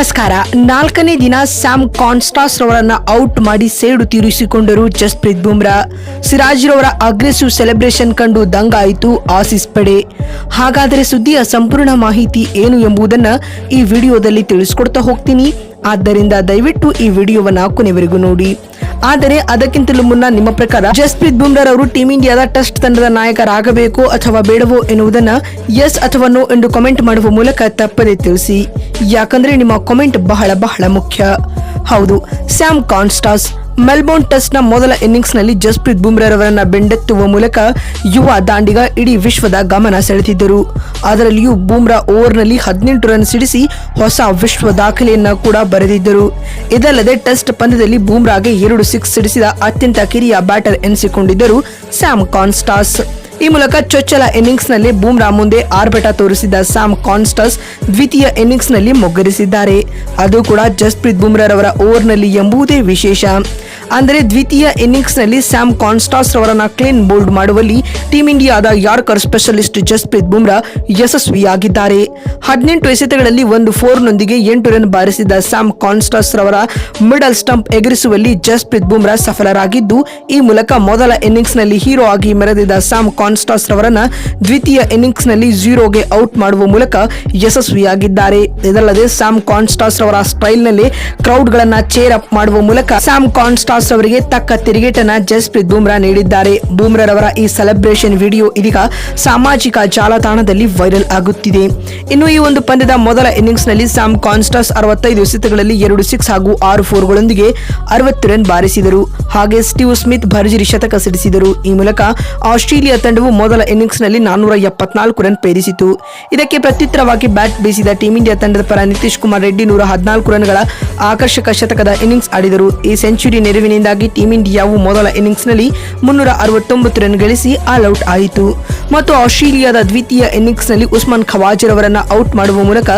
ನಮಸ್ಕಾರ. ನಾಲ್ಕನೇ ದಿನ ಸ್ಯಾಮ್ ಕಾನ್ಸ್ಟಾಸ್ ರವರನ್ನ ಔಟ್ ಮಾಡಿ ಸೇಡು ತೀರಿಸಿಕೊಂಡರು ಜಸ್ಪ್ರೀತ್ ಬುಮ್ರಾ. ಸಿರಾಜ್ ರವರ ಅಗ್ರೆಸಿವ್ ಸೆಲೆಬ್ರೇಷನ್ ಕಂಡು ದಂಗಾಯಿತು ಆಸಿಸ್ ಪಡೆ. ಹಾಗಾದರೆ ಸುದ್ದಿಯ ಸಂಪೂರ್ಣ ಮಾಹಿತಿ ಏನು ಎಂಬುದನ್ನ ಈ ವಿಡಿಯೋದಲ್ಲಿ ತಿಳಿಸ್ಕೊಡ್ತಾ ಹೋಗ್ತೀನಿ. ಆದ್ದರಿಂದ ದಯವಿಟ್ಟು ಈ ವಿಡಿಯೋವನ್ನು ಕೊನೆವರೆಗೂ ನೋಡಿ. ಆದರೆ ಅದಕ್ಕಿಂತಲೂ ಮುನ್ನ ನಿಮ್ಮ ಪ್ರಕಾರ ಜಸ್ಪ್ರೀತ್ ಬುಮ್ರಾ ಅವರು ಟೀಂ ಇಂಡಿಯಾದ ಟೆಸ್ಟ್ ತಂಡದ ನಾಯಕರಾಗಬೇಕು ಅಥವಾ ಬೇಡವೋ ಎನ್ನುವುದನ್ನ ಎಸ್ ಅಥವಾ ನೋ ಎಂದು ಕಾಮೆಂಟ್ ಮಾಡುವ ಮೂಲಕ ತಪ್ಪದೆ ತಿಳಿಸಿ. ಯಾಕಂದ್ರೆ ನಿಮ್ಮ ಕಾಮೆಂಟ್ ಬಹಳ ಬಹಳ ಮುಖ್ಯ. ಹೌದು ಸ್ಯಾಮ್ ಕಾನ್ಸ್ಟಾಸ್ ಮೆಲ್ಬೋರ್ನ್ ಟೆಸ್ಟ್ನ ಮೊದಲ ಇನ್ನಿಂಗ್ಸ್ನಲ್ಲಿ ಜಸ್ಪ್ರೀತ್ ಬುಮ್ರಾರವರನ್ನ ಬೆಂಡೆತ್ತುವ ಮೂಲಕ ಯುವ ದಾಂಡಿಗ ಇಡೀ ವಿಶ್ವದ ಗಮನ ಸೆಳೆದಿದ್ದರು. ಅದರಲ್ಲಿಯೂ ಬುಮ್ರಾ ಓವರ್ನಲ್ಲಿ ಹದಿನೆಂಟು ರನ್ ಸಿಡಿಸಿ ಹೊಸ ವಿಶ್ವ ದಾಖಲೆಯನ್ನ ಕೂಡ ಬರೆದಿದ್ದರು. ಇದಲ್ಲದೆ ಟೆಸ್ಟ್ ಪಂದ್ಯದಲ್ಲಿ ಬೂಮ್ರಾಗೆ ಎರಡು ಸಿಕ್ಸ್ ಸಿಡಿಸಿದ ಅತ್ಯಂತ ಕಿರಿಯ ಬ್ಯಾಟರ್ ಎನಿಸಿಕೊಂಡಿದ್ದರು ಸ್ಯಾಮ್ ಕಾನ್ಸ್ಟಾಸ್. ಈ ಮೂಲಕ ಚೊಚ್ಚಲ ಇನ್ನಿಂಗ್ಸ್ನಲ್ಲಿ ಬೂಮ್ರಾ ಮುಂದೆ ಆರ್ಭಟ ತೋರಿಸಿದ ಸ್ಯಾಮ್ ಕಾನ್ಸ್ಟಸ್ ದ್ವಿತೀಯ ಇನ್ನಿಂಗ್ಸ್ನಲ್ಲಿ ಮೊಗ್ಗರಿಸಿದ್ದಾರೆ. ಅದು ಕೂಡ ಜಸ್ಪ್ರೀತ್ ಬುಮ್ರಾರವರ ಓವರ್ನಲ್ಲಿ ಎಂಬುದೇ ವಿಶೇಷ. ಅಂದರೆ ದ್ವಿತೀಯ ಇನ್ನಿಂಗ್ಸ್ನಲ್ಲಿ ಸ್ಯಾಮ್ ಕಾನ್ಸ್ಟಾಸ್ ರವರನ್ನ ಕ್ಲೀನ್ ಬೋಲ್ಡ್ ಮಾಡುವಲ್ಲಿ ಟೀಂ ಇಂಡಿಯಾದ ಯಾರ್ಕರ್ ಸ್ಪೆಷಲಿಸ್ಟ್ ಜಸ್ಪ್ರೀತ್ ಬುಮ್ರಾ ಯಶಸ್ವಿಯಾಗಿದ್ದಾರೆ. ಹದಿನೆಂಟು ಎಸೆತಗಳಲ್ಲಿ ಒಂದು ಫೋರ್ನೊಂದಿಗೆ ಎಂಟು ರನ್ ಬಾರಿಸಿದ ಸ್ಯಾಮ್ ಕಾನ್ಸ್ಟಾಸ್ ರವರ ಮಿಡಲ್ ಸ್ಟಂಪ್ ಎಗರಿಸುವಲ್ಲಿ ಜಸ್ಪ್ರೀತ್ ಬುಮ್ರಾ ಸಫಲರಾಗಿದ್ದು, ಈ ಮೂಲಕ ಮೊದಲ ಇನ್ನಿಂಗ್ಸ್ನಲ್ಲಿ ಹೀರೋ ಆಗಿ ಮೆರೆದಿದ್ದ ಸ್ಯಾಮ್ ಕಾನ್ಸ್ಟಾಸ್ ರವರನ್ನ ದ್ವಿತೀಯ ಇನ್ನಿಂಗ್ಸ್ನಲ್ಲಿ ಝೀರೋಗೆ ಔಟ್ ಮಾಡುವ ಮೂಲಕ ಯಶಸ್ವಿಯಾಗಿದ್ದಾರೆ. ಇದಲ್ಲದೆ ಸ್ಯಾಮ್ ಕಾನ್ಸ್ಟಾಸ್ ರವರ ಸ್ಟೈಲ್ನಲ್ಲಿ ಕ್ರೌಡ್ಗಳನ್ನ ಚೇರ್ ಅಪ್ ಮಾಡುವ ಮೂಲಕ ಸ್ಯಾಮ್ ಕಾನ್ಸ್ಟಾಸ್ ಅವರಿಗೆ ತಕ್ಕ ತಿರುಗೇಟನ್ನ ಜಸ್ಪ್ರೀತ್ ಬೂಮ್ರಾ ನೀಡಿದ್ದಾರೆ. ಬೂಮ್ರಾರವರ ಈ ಸೆಲೆಬ್ರೇಷನ್ ವಿಡಿಯೋ ಇದೀಗ ಸಾಮಾಜಿಕ ಜಾಲತಾಣದಲ್ಲಿ ವೈರಲ್ ಆಗುತ್ತಿದೆ. ಇನ್ನು ಈ ಒಂದು ಪಂದ್ಯದ ಮೊದಲ ಇನ್ನಿಂಗ್ಸ್ನಲ್ಲಿ ಸ್ಯಾಮ್ ಕಾನ್ಸ್ಟಾಸ್ ಅರವತ್ತೈದು ಎಸೆತಗಳಲ್ಲಿ ಎರಡು ಸಿಕ್ಸ್ ಹಾಗೂ ಆರು ಫೋರ್ಗಳೊಂದಿಗೆ ಅರವತ್ತು ರನ್ ಬಾರಿಸಿದರು. ಹಾಗೆ ಸ್ಟೀವ್ ಸ್ಮಿತ್ ಭರ್ಜರಿ ಶತಕ ಸಿಡಿಸಿದರು. ಈ ಮೂಲಕ ಆಸ್ಟ್ರೇಲಿಯಾ ತಂಡವು ಮೊದಲ ಇನ್ನಿಂಗ್ಸ್ನಲ್ಲಿ ನಾನ್ನೂರ ಎಪ್ಪತ್ನಾಲ್ಕು ರನ್ ಪೇರಿಸಿತು. ಇದಕ್ಕೆ ಪ್ರತ್ಯುತ್ತರವಾಗಿ ಬ್ಯಾಟ್ ಬೀಸಿದ ಟೀಂ ಇಂಡಿಯಾ ತಂಡದ ಪರ ನಿತೀಶ್ ಕುಮಾರ್ ರೆಡ್ಡಿ ನೂರ ಹದಿನಾಲ್ಕು ರನ್ಗಳ ಆಕರ್ಷಕ ಶತಕದ ಇನ್ನಿಂಗ್ಸ್ ಆಡಿದರು. ಈ ಸೆಂಚುರಿ ನೆರವಿನಿಂದಾಗಿ ಟೀಂ ಇಂಡಿಯಾವು ಮೊದಲ ಇನ್ನಿಂಗ್ಸ್ನಲ್ಲಿ ಮುನ್ನೂರ ಅರವತ್ತೊಂಬತ್ತು ರನ್ ಗಳಿಸಿ ಆಲ್ ಔಟ್ ಆಯಿತು. ಮತ್ತು ಆಸ್ಟ್ರೇಲಿಯಾದ ದ್ವಿತೀಯ ಇನ್ನಿಂಗ್ಸ್ನಲ್ಲಿ ಉಸ್ಮಾನ್ ಖವಾಜರ್ ಅವರನ್ನ ಔಟ್ ಮಾಡುವ ಮೂಲಕ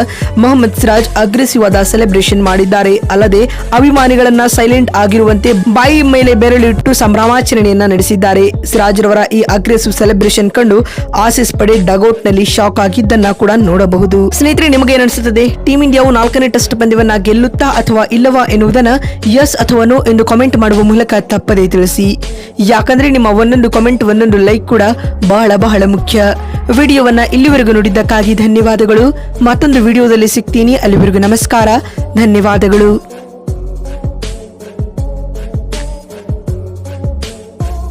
ಮೊಹಮ್ಮದ್ ಸಿರಾಜ್ ಅಗ್ರೆಸಿವ್ ಸೆಲೆಬ್ರೇಷನ್ ಮಾಡಿದ್ದಾರೆ. ಅಲ್ಲದೆ ಅಭಿಮಾನಿಗಳನ್ನ ಸೈಲೆಂಟ್ ಆಗಿರುವಂತೆ ಬಾಯಿ ಮೇಲೆ ಬೆರಳಿಟ್ಟು ಸಂಭ್ರಮಾಚರಣೆಯನ್ನ ನಡೆಸಿದ್ದಾರೆ. ಸಿರಾಜ್ ರವರ ಈ ಅಗ್ರೆಸಿವ್ ಸೆಲೆಬ್ರೇಷನ್ ಕಂಡು ಆಸಿಸ್ ಪಡೆ ಡಗೌಟ್ನಲ್ಲಿ ಶಾಕ್ ಆಗಿದ್ದನ್ನ ಕೂಡ ನೋಡಬಹುದು. ಸ್ನೇಹಿತರೆ, ನಿಮಗೆ ಅನಿಸುತ್ತದೆ ಟೀಂ ಇಂಡಿಯಾವು ನಾಲ್ಕನೇ ಟೆಸ್ಟ್ ಪಂದ್ಯವನ್ನ ಗೆಲ್ಲುತ್ತಾ ಅಥವಾ ಇಲ್ಲವಾ ಎನ್ನುವುದನ್ನ ಯಸ್ ಅಥವಾ ನೋ ಎಂದು ಕಾಮೆಂಟ್ ಮಾಡುವ ಮೂಲಕ ತಪ್ಪದೇ ತಿಳಿಸಿ. ಯಾಕಂದ್ರೆ ನಿಮ್ಮ ಒಂದೊಂದು ಕಾಮೆಂಟ್ ಒಂದೊಂದು ಲೈಕ್ ಕೂಡ ಬಹಳ ಬಹಳ ಮುಖ್ಯ. ವಿಡಿಯೋವನ್ನ ಇಲ್ಲಿವರೆಗೂ ನೋಡಿದ್ದಕ್ಕಾಗಿ ಧನ್ಯವಾದಗಳು. ಮತ್ತೊಂದು ವಿಡಿಯೋದಲ್ಲಿ ಸಿಗ್ತೀನಿ. ಅಲ್ಲಿವರೆಗೂ ನಮಸ್ಕಾರ. ಧನ್ಯವಾದಗಳು.